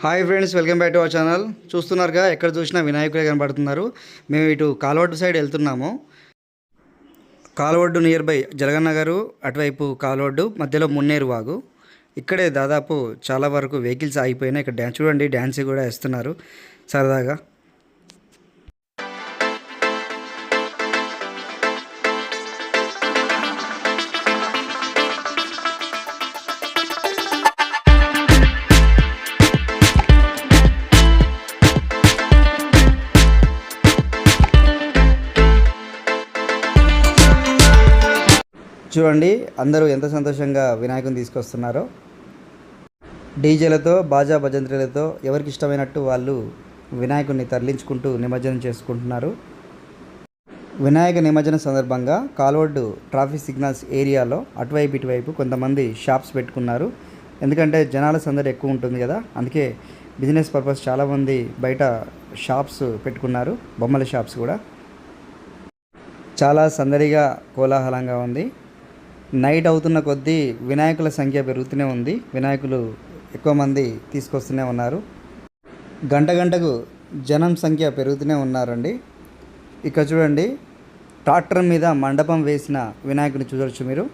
Hi friends welcome back to our channel. చూస్తున్నారుగా ఎక్కడ చూసినా వినాయకుడే కనబడుతున్నారు. మేము ఇటు కాలువడ్డు సైడ్ వెళ్తున్నాము. కాలువడ్డు నియర్ బై జలగన్నగారు అటువైపు కాలువడ్డు మధ్యలో మున్నేరు వాగు. ఇక్కడే దాదాపు చాలా వరకు వెహికల్స్ ఆగిపోయినాయి. ఇక్కడ డ్యాన్స్ చూడండి డ్యాన్స్ కూడా వేస్తున్నారు. సరదాగా. చూడండి. అందరూ ఎంత సంతోషంగా వినాయకుని తీసుకొస్తున్నారో. డీజేలతో బాజా భజంత్రులతో ఎవరికి ఇష్టమైనట్టు వాళ్ళు వినాయకుడిని తరలించుకుంటూ నిమజ్జనం చేసుకుంటున్నారు. వినాయక నిమజ్జనం సందర్భంగా కాల్వడ్డు ట్రాఫిక్ సిగ్నల్స్ ఏరియాలో అటువైపు ఇటువైపు కొంతమంది షాప్స్ పెట్టుకున్నారు. ఎందుకంటే జనాల సందడి ఎక్కువ ఉంటుంది కదా అందుకే బిజినెస్ పర్పస్ చాలామంది బయట షాప్స్ పెట్టుకున్నారు బొమ్మల షాప్స్ కూడా. చాలా సందడిగా కోలాహలంగా ఉంది. నైట్ అవుతున్న కొద్దీ వినాయకుల సంఖ్య పెరుగుతూనే ఉంది. వినాయకులు ఎక్కువ మంది తీసుకొస్తూనే ఉన్నారు. గంట గంటకు జనం సంఖ్య పెరుగుతూనే ఉన్నారండి. ఇక చూడండి ట్రాక్టర్ మీద మండపం వేసిన వినాయకుని చూడొచ్చు మీరు.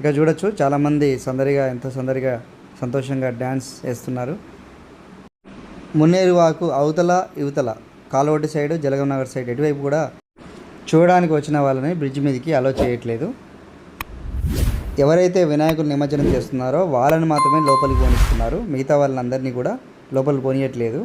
ఇక చూడొచ్చు చాలామంది సందడిగా ఎంతో సందడిగా సంతోషంగా డ్యాన్స్ వేస్తున్నారు. మున్నేరువాకు అవతల యువతల కాలువటి సైడ్ జలగం నగర్ సైడ్ ఎటువైపు కూడా చూడడానికి వచ్చిన వాళ్ళని బ్రిడ్జ్ మీదకి అలో చేయట్లేదు. ఎవరైతే వినాయకుడు నిమజ్జనం చేస్తున్నారో వాళ్ళని మాత్రమే లోపలికి పోనిస్తున్నారు. మిగతా వాళ్ళందరినీ కూడా లోపలికి పోనీయట్లేదు.